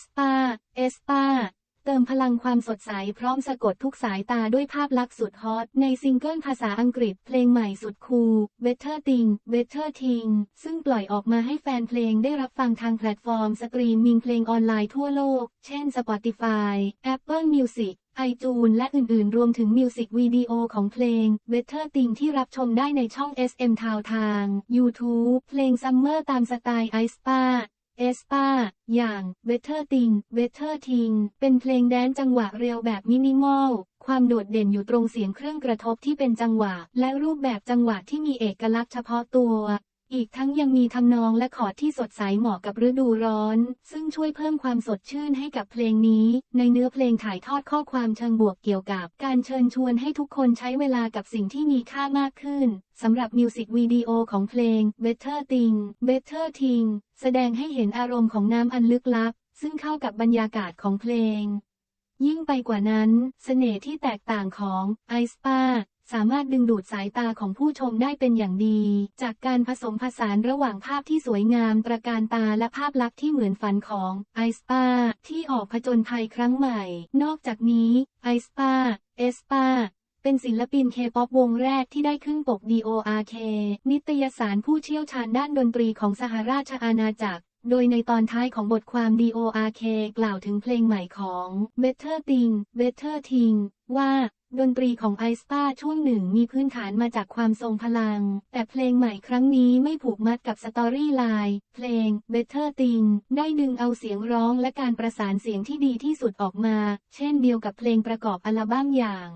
สปา เอสปา เติมพลังความสดใสพร้อมสะกดทุกสายตาด้วยภาพลักษณ์สุดฮอต ในซิงเกิลภาษาอังกฤษเพลงใหม่สุดคูล Better Thing Better Thing ซึ่งปล่อยออกมาให้แฟนเพลงได้รับฟังทางแพลตฟอร์มสตรีมมิ่งเพลงออนไลน์ทั่วโลก เช่น Spotify Apple Music ไอจูนและอื่นๆ รวมถึงมิวสิกวิดีโอของเพลง Better Thing ที่รับชมได้ในช่อง SM Town ทาง YouTube เพลง Summer ตามสไตล์ i s p a เอสปาอย่าง Better Thing Better Thing เป็นเพลงแดนจังหวะเร็วแบบมินิมอล ความโดดเด่นอยู่ตรงเสียงเครื่องกระทบที่เป็นจังหวะ และรูปแบบจังหวะที่มีเอกลักษณ์เฉพาะตัว อีกทั้งยังมีทำนองและคอร์ดที่สดใสเหมาะกับฤดูร้อน ซึ่งช่วยเพิ่มความสดชื่นให้กับเพลงนี้ ในเนื้อเพลงถ่ายทอดข้อความเชิงบวกเกี่ยวกับ การเชิญชวนให้ทุกคนใช้เวลากับสิ่งที่มีค่ามากขึ้นสำหรับมิวสิกวิดีโอของเพลง Better Thing Better Thing แสดงให้เห็นอารมณ์ของน้ำอันลึกลับ ซึ่งเข้ากับบรรยากาศของเพลง ยิ่งไปกว่านั้นเสน่ห์ที่แตกต่างของไอสปา สามารถดึงดูดสายตาของผู้ชมได้เป็นอย่างดี จากการผสมผสานระหว่างภาพที่สวยงามตระการตาและภาพลักษณ์ที่เหมือนฝันของไอสปาที่ออกผจญภัยครั้งใหม่ นอกจากนี้ไอสปาเอสปาเป็นศิลปินเคป๊อปวงแรกที่ได้ขึ้นปก DORK นิตยสารผู้เชี่ยวชาญด้านดนตรีของสหราชอาณาจักร โดยในตอนท้ายของบทความ DORK กล่าวถึงเพลงใหม่ของ Better Thing Better Thing ว่า ดนตรีของไอสตาช่วงหนึ่งมีพื้นฐานมาจากความทรงพลัง แต่เพลงใหม่ครั้งนี้ไม่ผูกมัดกับสตอรี่ไลน์เพลง Better Thing ได้ดึงเอาเสียงร้องและการประสานเสียงที่ดีที่สุดออกมา เช่นเดียวกับเพลงประกอบอัลบั้มอย่าง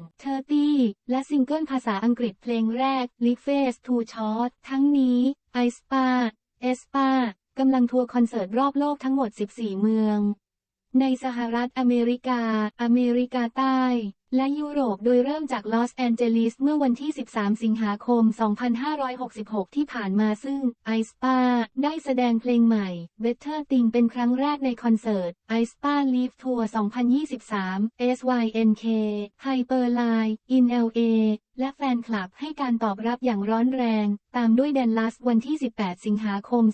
30และซิงเกิลภาษาอังกฤษเพลงแรก l i Face Too Short ทั้งนี้ i s p a e s p a กำลังทัวร์คอนเสิร์ตรอบโลกทั้งหมด 14 เมือง ในสหรัฐอเมริกา อเมริกาใต้ และยุโรปโดยเริ่มจากลอสแอนเจลิสเมื่อวันที่ 13 สิงหาคม 2566 ที่ผ่านมาซึ่งไอสปาได้แสดงเพลงใหม่ Better Thing เป็นครั้งแรกในคอนเสิร์ต i s p a Live Tour 2023 SYNK Hyperline in LA และแฟนคลับให้การตอบรับอย่างร้อนแรง ตามด้วยเดนลัสวันที่ 18 สิงหาคม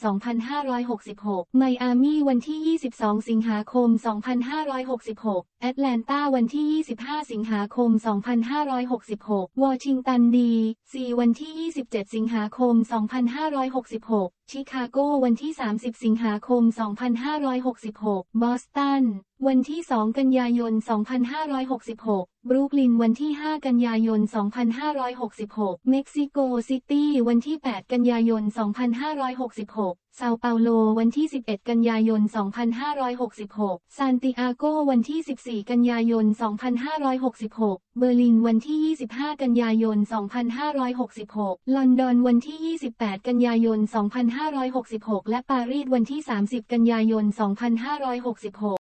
2566 ไมอามีวันที่ 22 สิงหาคม 2566แอตแลนตาวันที่ 25 สิงหาคม 2566 วอชิงตันดี ซีวันที่ 27 สิงหาคม 2566 ชิคาโกวันที่ 30 สิงหาคม 2566 บอสตัน วันที่ 2 กันยายน 2566 บรูคลิน วันที่ 5 กันยายน 2566 เม็กซิโกซิตี้ วันที่ 8 กันยายน 2566 เซาเปาโล วันที่ 11 กันยายน 2566 ซานติอาโก วันที่ 14 กันยายน 2566 เบอร์ลิน วันที่ 25 กันยายน 2566 ลอนดอน วันที่ 28 กันยายน 2566 และปารีส วันที่ 30 กันยายน 2566